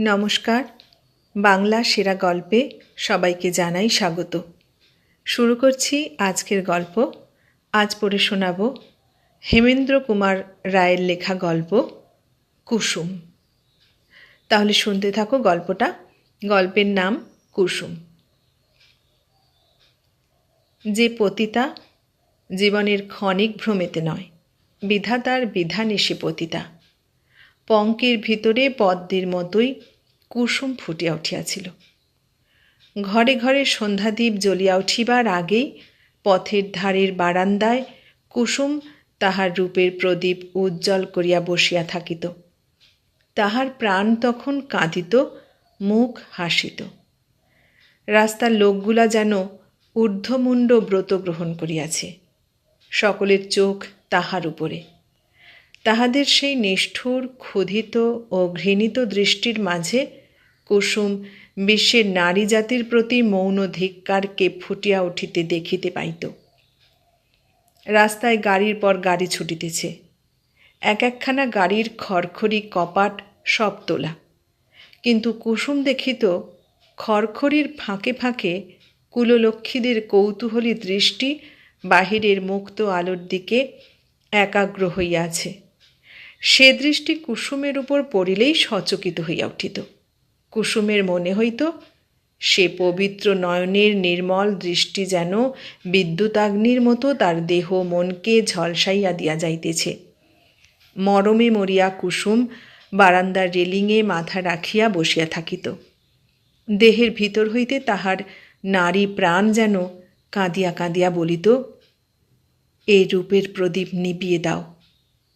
নমস্কার। বাংলা সেরা গল্পে সবাইকে জানাই স্বাগত। শুরু করছি আজকের গল্প। আজ পড়ে শোনাব হেমেন্দ্র কুমার রায়ের লেখা গল্প, কুসুম। তাহলে শুনতে থাকো গল্পটা। গল্পের নাম কুসুম। যে পতিতা জীবনের ক্ষণিক ভ্রমেতে নয়, বিধাতার বিধান এসে পতিতা। পঙ্কের ভিতরে পদ্মের মতোই কুসুম ফুটিয়া উঠিয়াছিল। ঘরে ঘরে সন্ধ্যাদ্বীপ জ্বলিয়া উঠিবার আগেই পথের ধারের বারান্দায় কুসুম তাহার রূপের প্রদীপ উজ্জ্বল করিয়া বসিয়া থাকিত। তাহার প্রাণ তখন কাঁদিত, মুখ হাসিত। রাস্তার লোকগুলা যেন ঊর্ধ্বমুণ্ড ব্রত গ্রহণ করিয়াছে। সকলের চোখ তাহার উপরে। তাহাদের সেই নিষ্ঠুর, ক্ষুধিত ও ঘৃণিত দৃষ্টির মাঝে কুসুম বিশ্বের নারী জাতির প্রতি মৌন ধিক্কারকে ফুটিয়া উঠিতে দেখিতে পাইত। রাস্তায় গাড়ির পর গাড়ি ছুটিতেছে। এক একখানা গাড়ির খড়খড়ি কপাট সব তোলা। কিন্তু কুসুম দেখিত খড়খড়ির ফাঁকে ফাঁকে কুললক্ষ্মীদের কৌতূহলী দৃষ্টি বাহিরের মুক্ত আলোর দিকে একাগ্র হইয়াছে সে দৃষ্টি কুসুমের উপর পড়িলেই সচকিত হইয়া উঠিত। কুসুমের মনে হইত, সে পবিত্র নয়নের নির্মল দৃষ্টি যেন বিদ্যুতাগ্নির মতো তার দেহ মনকে ঝলসাইয়া দিয়া যাইতেছে। মরমে মরিয়া কুসুম বারান্দার রেলিংয়ে মাথা রাখিয়া বসিয়া থাকিত। দেহের ভিতর হইতে তাহার নারী প্রাণ যেন কাঁদিয়া কাঁদিয়া বলিত এই রূপের প্রদীপ নিবিয়ে দাও।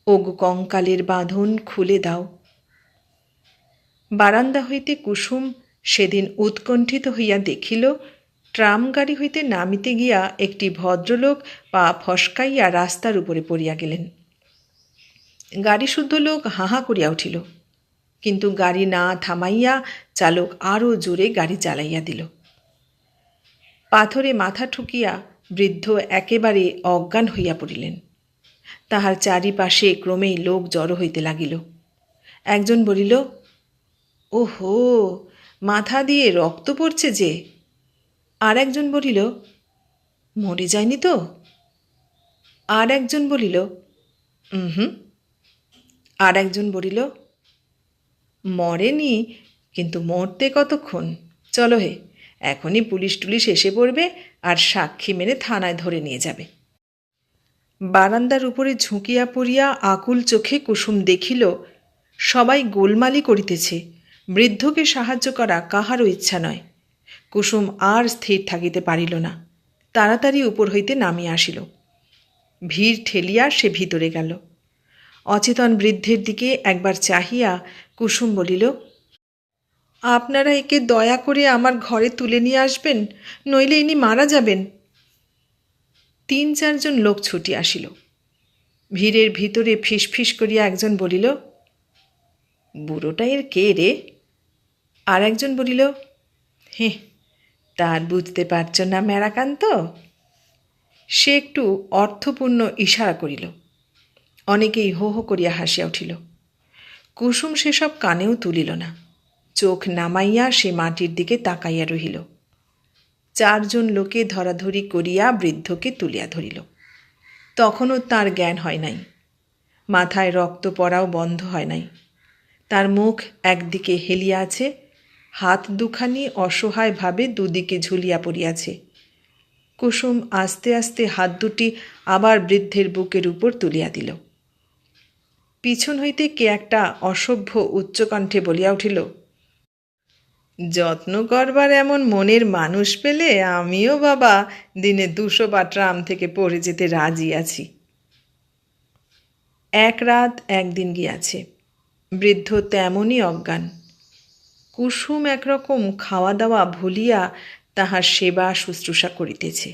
ওগ কঙ্কালের বাঁধন খুলে দাও। বারান্দা হইতে কুসুম সেদিন উৎকণ্ঠিত হইয়া দেখিল ট্রাম গাড়ি হইতে নামিতে গিয়া একটি ভদ্রলোক পা ফসকাইয়া রাস্তার উপরে পড়িয়া গেলেন। গাড়ি শুদ্ধ লোক হাহা করিয়া উঠিল, কিন্তু গাড়ি না থামাইয়া চালক আরও জোরে গাড়ি চালাইয়া দিল। পাথরে মাথা ঠুকিয়া বৃদ্ধ একেবারে অজ্ঞান হইয়া পড়িলেন। তাহার চারিপাশে ক্রমেই লোক জড়ো হইতে লাগিল। একজন বলিল, ওহো, মাথা দিয়ে রক্ত পড়ছে যে। আর একজন বলিল, মরে যায়নি তো? আর একজন বলিল হুম আর একজন বলিল, মরেনি, কিন্তু মরতে কতক্ষণ? চলো হে, এখনই পুলিশ টুলিশ এসে পড়বে আর সাক্ষী মেরে থানায় ধরে নিয়ে যাবে। বারান্দার উপরে ঝুঁকিয়া পড়িয়া আকুল চোখে কুসুম দেখিল, সবাই গোলমালি করিতেছে, বৃদ্ধকে সাহায্য করা কাহারও ইচ্ছা নয়। কুসুম আর স্থির থাকিতে পারিল না, তাড়াতাড়ি উপর হইতে নামিয়া আসিল। ভিড় ঠেলিয়া সে ভিতরে গেল। অচেতন বৃদ্ধের দিকে একবার চাহিয়া কুসুম বলিল, আপনারা একে দয়া করে আমার ঘরে তুলে নিয়ে আসবেন, নইলে ইনি মারা যাবেন। তিন চারজন লোক ছুটি আসিল। ভিড়ের ভিতরে ফিসফিস করিয়া একজন বলিল, বুড়োটা এর কে রে? আর একজন বলিল, হে, তার বুঝতে পারছ না ম্যারাকান্ত? সে একটু অর্থপূর্ণ ইশারা করিল। অনেকেই হো হো করিয়া হাসিয়া উঠিল। কুসুম সেসব কানেও তুলিল না। চোখ নামাইয়া সে মাটির দিকে তাকাইয়া রহিল। চারজন লোকে ধরাধরি করিয়া বৃদ্ধকে তুলিয়া ধরিল। তখনও তার জ্ঞান হয় নাই। মাথায় রক্ত পড়াও বন্ধ হয় নাই। তার মুখ একদিকে হেলিয়া আছে, হাত দুখানি অসহায়ভাবে দুদিকে ঝুলিয়া পড়িয়াছে। কুসুম আস্তে আস্তে হাত দুটি আবার বৃদ্ধের বুকের উপর তুলিয়া দিল। পিছন হইতে কে একটা অসভ্য উচ্চকণ্ঠে বলিয়া উঠিল যত্ন করবার এমন মনের মানুষ পেলে আমিও বাবা দিনে দুশো বা ট্রাম থেকে পড়ে যেতে রাজি আছি। এক রাত একদিন গিয়াছে, বৃদ্ধ তেমনই অজ্ঞান। কুসুম একরকম খাওয়া দাওয়া ভুলিয়া তাহার সেবা শুশ্রূষা করিতেছে।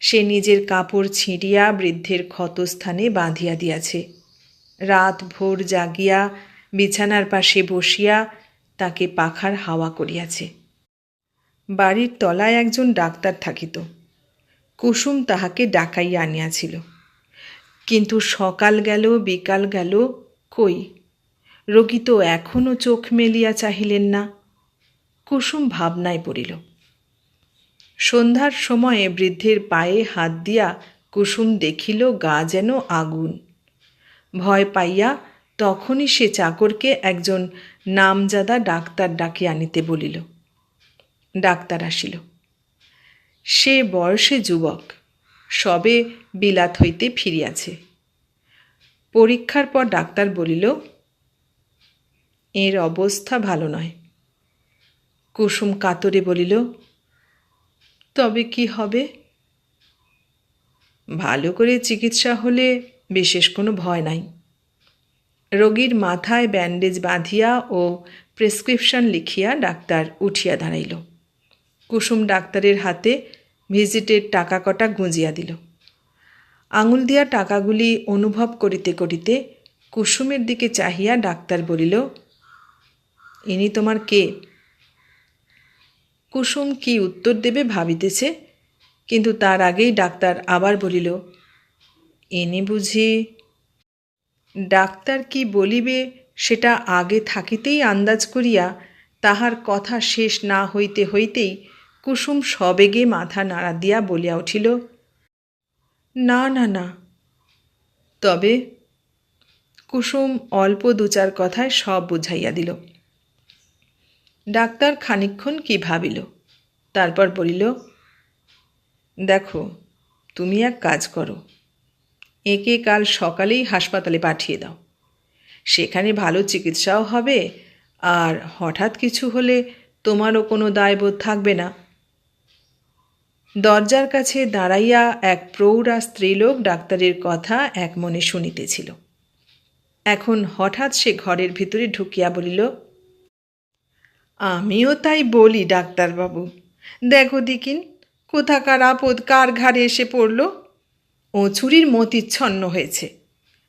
সে নিজের কাপড় ছিঁড়িয়া বৃদ্ধের ক্ষতস্থানে বাঁধিয়া দিয়াছে। রাত ভোর জাগিয়া বিছানার পাশে বসিয়া তাকে পাখার হাওয়া করিয়াছে। বাড়ির তলায় একজন ডাক্তার থাকিত। কুসুম তাহাকে ডাকাইয়া আনিয়াছিল। কিন্তু সকাল গেল, বিকাল গেল, কই? রোগী তো এখনও চোখ মেলিয়া চাহিলেন না। কুসুম ভাবনায় পড়িল। সন্ধ্যার সময়ে বৃদ্ধের পায়ে হাত দিয়া কুসুম দেখিল গা যেন আগুন। ভয় পাইয়া তখনই সে চাকরকে একজন নামজাদা ডাক্তার ডাকি আনিতে বলিল। ডাক্তার আসিল। সে বয়সে যুবক, সবে বিলাত হইতে ফিরিয়াছে। পরীক্ষার পর ডাক্তার বলিল, এর অবস্থা ভালো নয়। কুসুম কাতরে বলিল, তবে কি হবে? ভালো করে চিকিৎসা হলে বিশেষ কোনো ভয় নাই। রোগীর মাথায় ব্যান্ডেজ বাঁধিয়া ও প্রেসক্রিপশন লিখিয়া ডাক্তার উঠিয়া দাঁড়াইল। কুসুম ডাক্তারের হাতে ভিজিটের টাকা কটা গুঁজিয়া দিল। আঙুল দিয়া টাকাগুলি অনুভব করিতে করিতে কুসুমের দিকে চাহিয়া ডাক্তার বলিল, ইনি তোমার কে? কুসুম কি উত্তর দেবে ভাবিতেছে, কিন্তু তার আগেই ডাক্তার আবার বলিল, ইনি বুঝি ডাক্তার কি বলিবে সেটা আগে থাকিতেই আন্দাজ করিয়া তাহার কথা শেষ না হইতে হইতেই কুসুম সবেগে মাথা নাড়া দিয়া বলিয়া উঠিল, না না না। তবে? কুসুম অল্প দু চার কথায় সব বুঝাইয়া দিল। ডাক্তার খানিক্ষণ কি ভাবিল, তারপর বলিল, দেখো, তুমি এক কাজ করো। একে কাল সকালেই হাসপাতালে পাঠিয়ে দাও। সেখানে ভালো চিকিৎসাও হবে, আর হঠাৎ কিছু হলে তোমারও কোনো দায়বোধ থাকবে না। দরজার কাছে দাঁড়াইয়া এক প্রৌঢ়া স্ত্রীলোক ডাক্তারের কথা এক মনে শুনিতেছিল। এখন হঠাৎ সে ঘরের ভিতরে ঢুকিয়া বলিল, আমিও তাই বলি, ডাক্তারবাবু। দেখো দিকিন, কোথাকার আপদ, কার ঘাড়ে এসে পড়ল? ও ছুরির মতিচ্ছন্ন হয়েছে।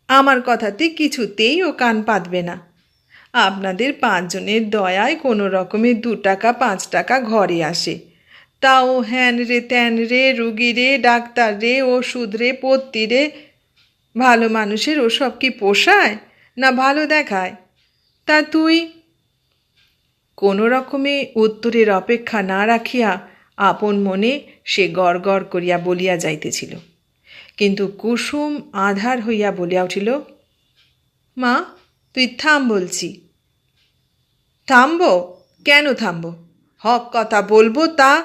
আমার কথাতে কিছুতেই ও কান পাতবে না। আপনাদের পাঁচজনের দয়ায় কোনো রকমে দু টাকা, পাঁচ টাকা ঘরে আসে। তাও হ্যান রে, ত্যান রে, রুগী রে, ডাক্তার রে, ওষুধ রে, পত্তি রে, ভালো মানুষের ওসব কি পোষায় না ভালো দেখায়? তা তুই কোনো রকমে উত্তরের অপেক্ষা না রাখিয়া আপন মনে সে গড় গড় করিয়া বলিয়া যাইতেছিল। কিন্তু কুসুম আধার হইয়া বলিয়া উঠিল, মা, তুই থাম বলছি। থামব? কেন থামব? হক কথা বলব তা?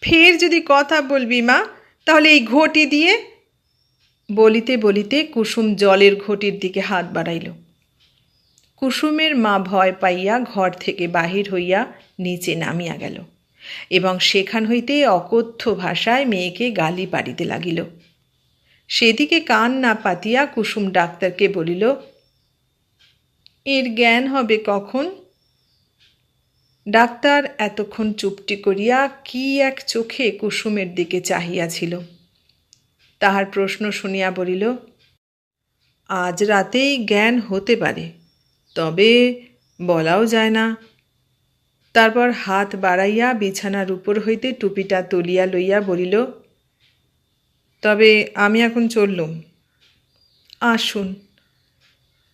ফের যদি কথা বলবি মা, তাহলে এই ঘটি দিয়ে? বলিতে বলিতে কুসুম জলের ঘটির দিকে হাত বাড়াইল। কুসুমের মা ভয় পাইয়া ঘর থেকে বাহির হইয়া নিচে নামিয়া গেল। এবং সেখান হইতে অকথ্য ভাষায় মেয়েকে গালি পাড়িতে লাগিল। সেদিকে কান না পাতিয়া কুসুম ডাক্তারকে বলিল, এর জ্ঞান হবে কখন? ডাক্তার এতক্ষণ চুপটি করিয়া কি এক চোখে কুসুমের দিকে চাহিয়াছিল। তাহার প্রশ্ন শুনিয়া বলিল, আজ রাতেই জ্ঞান হতে পারে, তবে বলাও যায় না। তারপর হাত বাড়াইয়া বিছানার উপর হইতে টুপিটা তুলিয়া লইয়া বলিল, তবে আমি এখন চললুম। আসুন।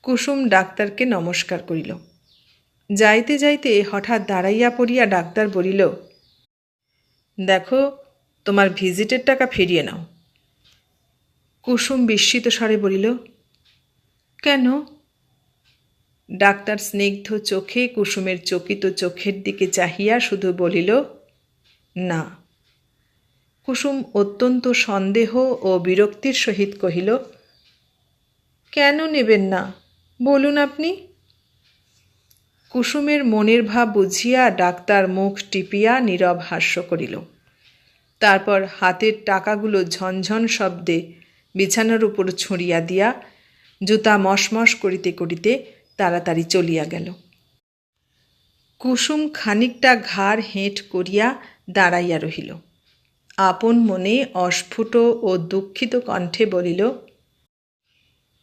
কুসুম ডাক্তারকে নমস্কার করিল। যাইতে যাইতে হঠাৎ দাঁড়াইয়া পড়িয়া ডাক্তার বলিল, দেখো, তোমার ভিজিটের টাকা ফিরিয়ে নাও। কুসুম বিস্মিত স্বরে বলিল, কেন? ডাক্তার স্নিগ্ধ চোখে, কুসুমের চকিত চোখের দিকে চাহিয়া শুধু বলিল, না। কুসুম অত্যন্ত সন্দেহ ও বিরক্তির সহিত কহিল, কেন নেবেন না? বলুন আপনি। কুসুমের মনের ভাব বুঝিয়া ডাক্তার মুখ টিপিয়া নীরব হাস্য করিল। তারপর হাতের টাকাগুলো ঝনঝন শব্দে বিছানার উপর ছড়িয়া দিয়া জুতা মশমশ করিতে করিতে তাড়াতাড়ি চলিয়া গেল। কুসুম খানিকটা ঘাড় হেঁট করিয়া দাঁড়াইয়া রহিল। আপন মনে অস্ফুট ও দুঃখিত কণ্ঠে বলিল,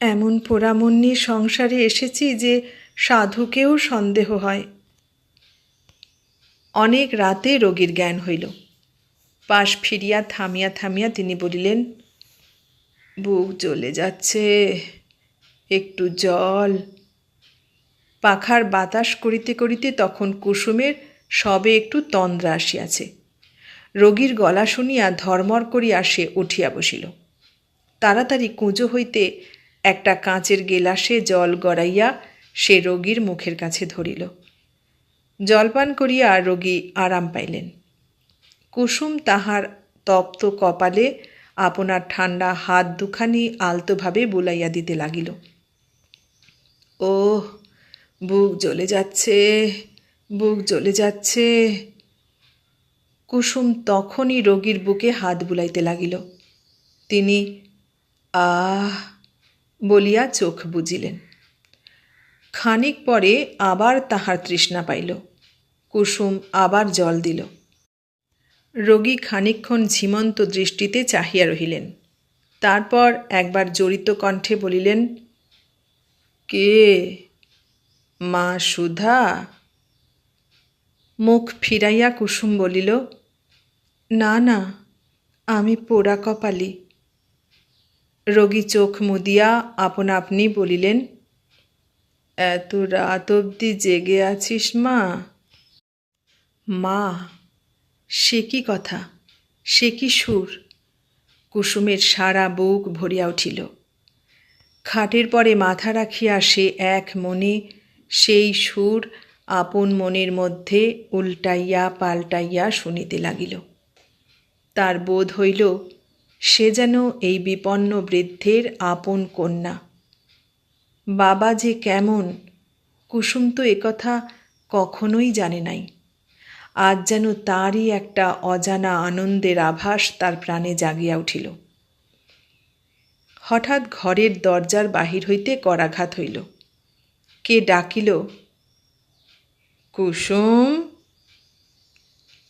এমন পোড়ামন নিয়ে সংসারে এসেছি যে সাধুকেও সন্দেহ হয়। অনেক রাতে রোগীর জ্ঞান হইল। পাশ ফিরিয়া থামিয়া থামিয়া তিনি বলিলেন, বুক জ্বলে যাচ্ছে, একটু জল পাখার বাতাস করিতে করিতে তখন কুসুমের সবে একটু তন্দ্রা আসিয়াছে। রোগীর গলা শুনিয়া ধর্মর করিয়া সে উঠিয়া বসিল। তাড়াতাড়ি কুঁজো হইতে একটা কাঁচের গেলাসে জল গড়াইয়া সে রোগীর মুখের কাছে ধরিল। জলপান করিয়া রোগী আরাম পাইলেন। কুসুম তাহার তপ্ত কপালে আপনার ঠান্ডা হাত দুখানি আলতোভাবে বুলাইয়া দিতে লাগিল। ও বুক জ্বলে যাচ্ছে, বুক জ্বলে যাচ্ছে। কুসুম তখনই রোগীর বুকে হাত বুলাইতে লাগিল। তিনি, আহ! বলিয়া চোখ বুজিলেন। খানিক পরে আবার তাহার তৃষ্ণা পাইল। কুসুম আবার জল দিল। রোগী খানিকক্ষণ ঝিমন্ত দৃষ্টিতে চাহিয়া রহিলেন। তারপর একবার জড়িত কণ্ঠে বলিলেন, কে? মা সুধা। মুখ ফিরাইয়া কুসুম বলিল, না না, আমি পোড়া কপালি। রোগী চোখ মুদিয়া আপন আপনি বলিলেন, এত রাত অবধি জেগে আছিস মা? মা, সে কি কথা? সে কি সুর? কুসুমের সারা বুক ভরিয়া উঠিল। খাটের পরে মাথা রাখিয়া সে এক মনে সেই সুর আপন মনের মধ্যে উল্টাইয়া পাল্টাইয়া শুনিতে লাগিল। তার বোধ হইল, সে যেন এই বিপন্ন বৃদ্ধের আপন কন্যা। বাবা যে কেমন, কুসুম তো একথা কখনোই জানে নাই। আজ যেন তারই একটা অজানা আনন্দের আভাস তার প্রাণে জাগিয়া উঠিল। হঠাৎ ঘরের দরজার বাহির হইতে করাঘাত হইল। কে ডাকিল? কুসুম।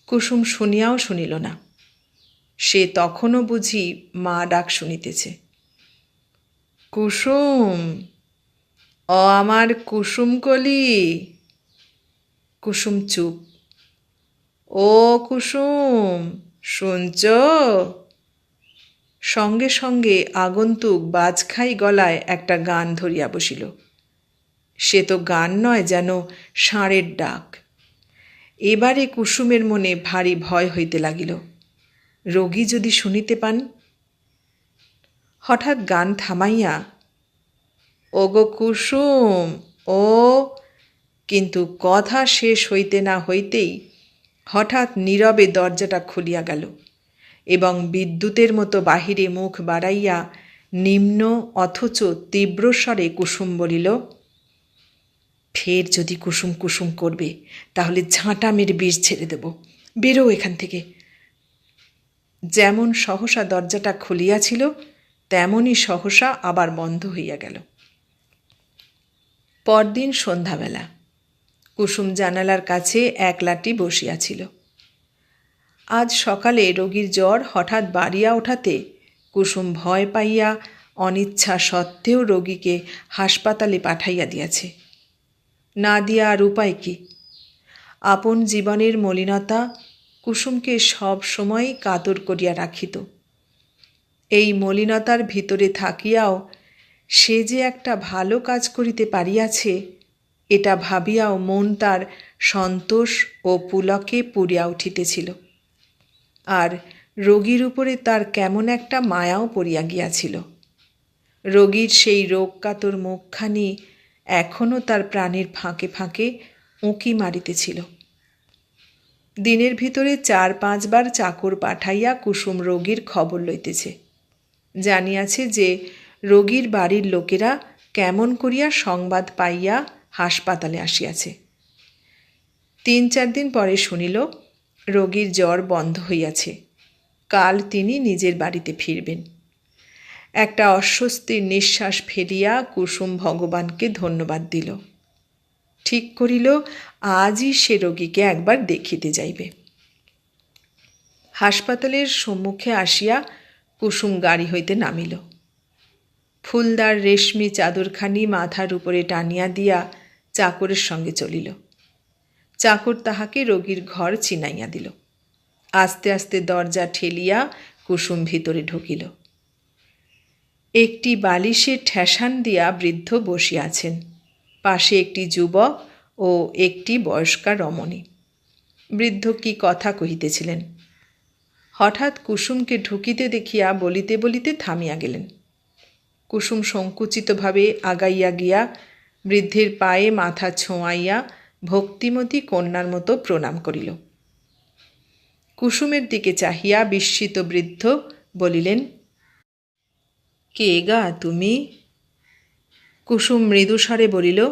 কুসুম শুনিয়াও শুনিল না। সে তখনও বুঝি মা ডাক শুনিতেছে। কুসুম, অ আমার কুসুম কলি। কুসুম চুপ। ও কুসুম, শুনছ? সঙ্গে সঙ্গে আগন্তুক বাজখাই গলায় একটা গান ধরিয়া বসিল। সে তো গান নয় যেন ষাঁড়ের ডাক। এবারে কুসুমের মনে ভারী ভয় হইতে লাগিল। রোগী যদি শুনিতে পান? হঠাৎ গান থামাইয়া, ওগো কুসুম, ও কিন্তু কথা শেষ হইতে না হইতেই হঠাৎ নীরবে দরজাটা খুলিয়া গেল এবং বিদ্যুতের মতো বাহিরে মুখ বাড়াইয়া নিম্ন অথচ তীব্রস্বরে কুসুম বলিল ফের যদি কুসুম কুসুম করবে, তাহলে ঝাঁটা মেরে বিষ ছেড়ে দেব। বেরো এখান থেকে। যেমন সহসা দরজাটা খুলিয়াছিল, তেমনই সহসা আবার বন্ধ হইয়া গেল। পরদিন সন্ধ্যাবেলা কুসুম জানালার কাছে একলাটি বসিয়াছিল। আজ সকালে রোগীর জ্বর হঠাৎ বাড়িয়া ওঠাতে কুসুম ভয় পাইয়া অনিচ্ছা সত্ত্বেও রোগীকে হাসপাতালে পাঠাইয়া দিয়াছে। না দিয়া আর উপায় কি? আপন জীবনের মলিনতা কুসুমকে সব সময় কাতর করিয়া রাখিত। এই মলিনতার ভিতরে থাকিয়াও সে যে একটা ভালো কাজ করিতে পারিয়াছে, এটা ভাবিয়াও মন তার সন্তোষ ও পুলকে পুরিয়া উঠিতেছিল। আর রোগীর উপরে তার কেমন একটা মায়াও পড়িয়া গিয়াছিল। রোগীর সেই রোগ কাতর মুখখানি এখনও তার প্রাণের ফাঁকে ফাঁকে উঁকি মারিতেছিল। দিনের ভিতরে চার পাঁচবার চাকর পাঠাইয়া কুসুম রোগীর খবর লইতেছে। জানিয়াছে যে রোগীর বাড়ির লোকেরা কেমন করিয়া সংবাদ পাইয়া হাসপাতালে আসিয়াছে। তিন চার দিন পরে শুনিল, রোগীর জ্বর বন্ধ হইয়াছে। কাল তিনি নিজের বাড়িতে ফিরবেন। একটা অস্বস্তির নিঃশ্বাস ফেলিয়া কুসুম ভগবানকে ধন্যবাদ দিল। ঠিক করিল, আজই সে রোগীকে একবার দেখিতে যাইবে। হাসপাতালের সম্মুখে আসিয়া কুসুম গাড়ি হইতে নামিল। ফুলদার রেশমি চাদরখানি মাথার উপরে টানিয়া দিয়া চাকরের সঙ্গে চলিল। চাকর তাহাকে রোগীর ঘর চিনাইয়া দিল। আস্তে আস্তে দরজা ঠেলিয়া কুসুম ভিতরে ঢুকিল। একটি বালিশে ঠেসান দিয়া বৃদ্ধ বসিয়াছেন। পাশে একটি যুবক ও একটি বয়স্কা রমণী। বৃদ্ধ কি কথা কহিতেছিলেন? হঠাৎ কুসুমকে ঢুকিতে দেখিয়া বলিতে বলিতে থামিয়া গেলেন। কুসুম সংকুচিতভাবে আগাইয়া গিয়া বৃদ্ধের পায়ে মাথা ছোঁয়াইয়া ভক্তিমতী কন্যার মতো প্রণাম করিল। কুসুমের দিকে চাহিয়া বিস্মিত বৃদ্ধ বলিলেন কে গা তুমি? কুসুম মৃদুস্বরে বলিল,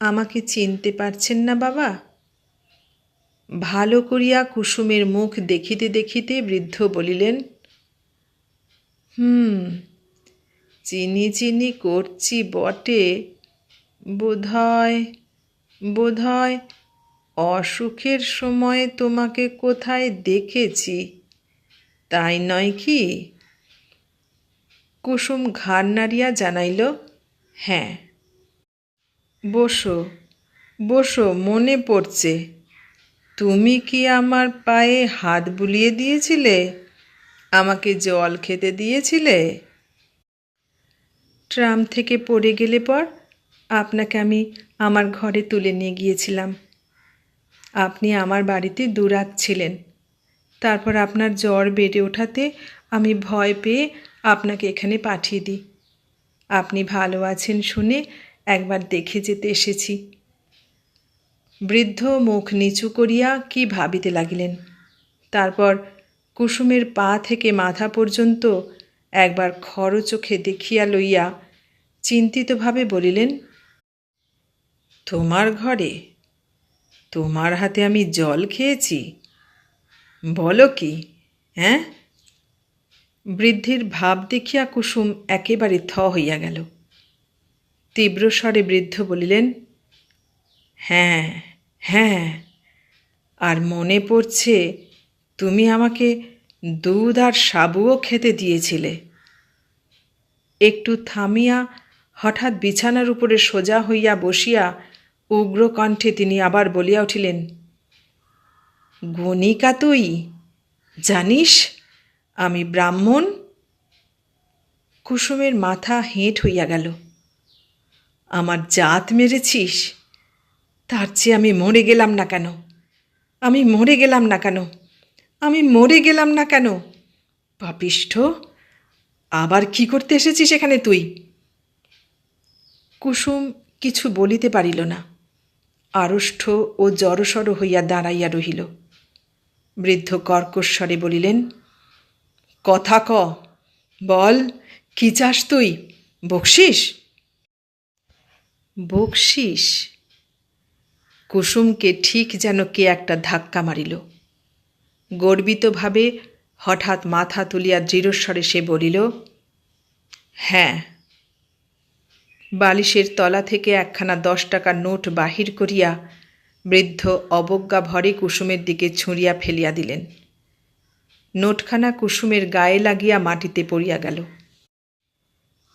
আমাকে চিনতে পারছেন না বাবা। ভালো করিয়া কুসুমের মুখ দেখিতে দেখিতে বৃদ্ধ বলিলেন, হুম, চিনি চিনি করছি বটে। বোধহয় বোধহয় অসুখের সময় তোমাকে কোথায় দেখেছি? তাই নয় কি? কুসুম ঘাড় নাড়িয়া জানাইল হ্যাঁ। বসো বসো, মনে পড়ছে। তুমি কি আমার পায়ে হাত বুলিয়ে দিয়েছিলে? আমাকে জল খেতে দিয়েছিলে? ট্রাম থেকে পড়ে গেলে পর আপনাকে আমি আমার ঘরে তুলে নিয়ে গিয়েছিলাম। আপনি আমার বাড়িতে দুরাত ছিলেন। তারপর আপনার জ্বর বেড়ে ওঠাতে আমি ভয় পেয়ে আপনাকে এখানে পাঠিয়ে দিই। আপনি ভালো আছেন শুনে একবার দেখে যেতে এসেছি। বৃদ্ধ মুখ নিচু করিয়া কি ভাবিতে লাগিলেন? তারপর কুসুমের পা থেকে মাথা পর্যন্ত একবার খর চোখে দেখিয়া লইয়া চিন্তিতভাবে বলিলেন, তোমার ঘরে? তোমার হাতে আমি জল খেয়েছি? বলো কি হ্যাঁ? বৃদ্ধির ভাব দেখিয়া কুসুম একেবারে থ হইয়া গেল। তীব্র স্বরে বৃদ্ধ বলিলেন হ্যাঁ হ্যাঁ আর মনে পড়ছে তুমি আমাকে দুধ আর সাবুও খেতে দিয়েছিলে। একটু থামিয়া হঠাৎ বিছানার উপরে সোজা হইয়া বসিয়া উগ্র কণ্ঠে তিনি আবার বলিয়া উঠিলেন, গণিকা তুই, জানিস আমি ব্রাহ্মণ, কুসুমের মাথা হেঁট হইয়া গেল। আমার জাত মেরেছিস, তার চেয়ে আমি মরে গেলাম না কেন? আমি মরে গেলাম না কেন? আমি মরে গেলাম না কেন? পাপিষ্ঠ, আবার কি করতে এসেছিস এখানে তুই? কুসুম কিছু বলিতে পারিল না। আড়ষ্ঠ ও জড়সড় হইয়া দাঁড়াইয়া রহিল। বৃদ্ধ কর্কশ্বরে বলিলেন কথা ক। বল, কি চাস তুই? বকশিস? বকশিস? কুসুমকে ঠিক যেন কে একটা ধাক্কা মারিল। গর্বিতভাবে হঠাৎ মাথা তুলিয়া দৃঢ়স্বরে সে বলিল হ্যাঁ। বালিশের তলা থেকে একখানা দশ টাকার নোট বাহির করিয়া বৃদ্ধ অবজ্ঞা ভরে কুসুমের দিকে ছুঁড়িয়া ফেলিয়া দিলেন। নোটখানা কুসুমের গায়ে লাগিয়া মাটিতে পড়িয়া গেল।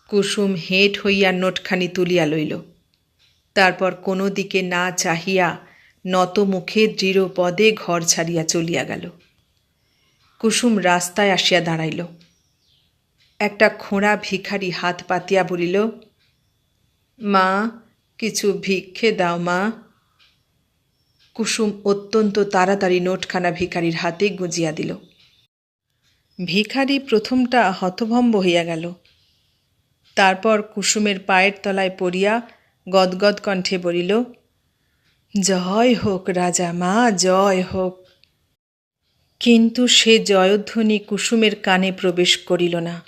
কুসুম হেঁট হইয়া নোটখানি তুলিয়া লইল। তারপর কোনো দিকে না চাহিয়া নত মুখে দৃঢ় পদে ঘর ছাড়িয়া চলিয়া গেল। কুসুম রাস্তায় আসিয়া দাঁড়াইল। একটা খোঁড়া ভিখারি হাত পাতিয়া বলিল, মা, কিছু ভিক্ষে দাও মা। কুসুম অত্যন্ত তাড়াতাড়ি নোটখানা ভিখারির হাতে গুঁজিয়া দিল। ভিখারি প্রথমটা হতভম্ব হইয়া গেল। তারপর কুসুমের পায়ের তলায় পড়িয়া গদগদ কণ্ঠে বলিল, জয় হোক রাজা মা, জয় হোক। কিন্তু সে জয়ধ্বনি কুসুমের কানে প্রবেশ করিল না।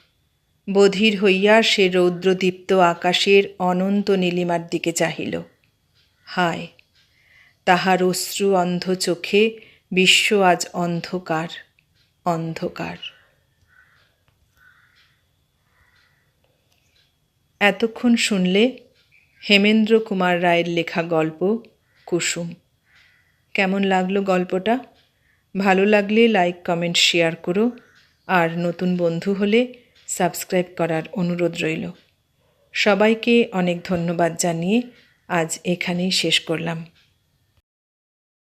বধির হইয়া সে রৌদ্রদীপ্ত আকাশের অনন্ত নীলিমার দিকে চাহিল। হায়, তাহার অশ্রু অন্ধ চোখে বিশ্ব আজ অন্ধকার অন্ধকার। এতক্ষণ শুনলে হেমেন্দ্র কুমার রায়ের লেখা গল্প কুসুম। কেমন লাগল গল্পটা? ভালো লাগলে লাইক, কমেন্ট, শেয়ার করো। আর নতুন বন্ধু হলে সাবস্ক্রাইব করার অনুরোধ রইল। সবাইকে অনেক ধন্যবাদ জানিয়ে আজ এখানেই শেষ করলাম।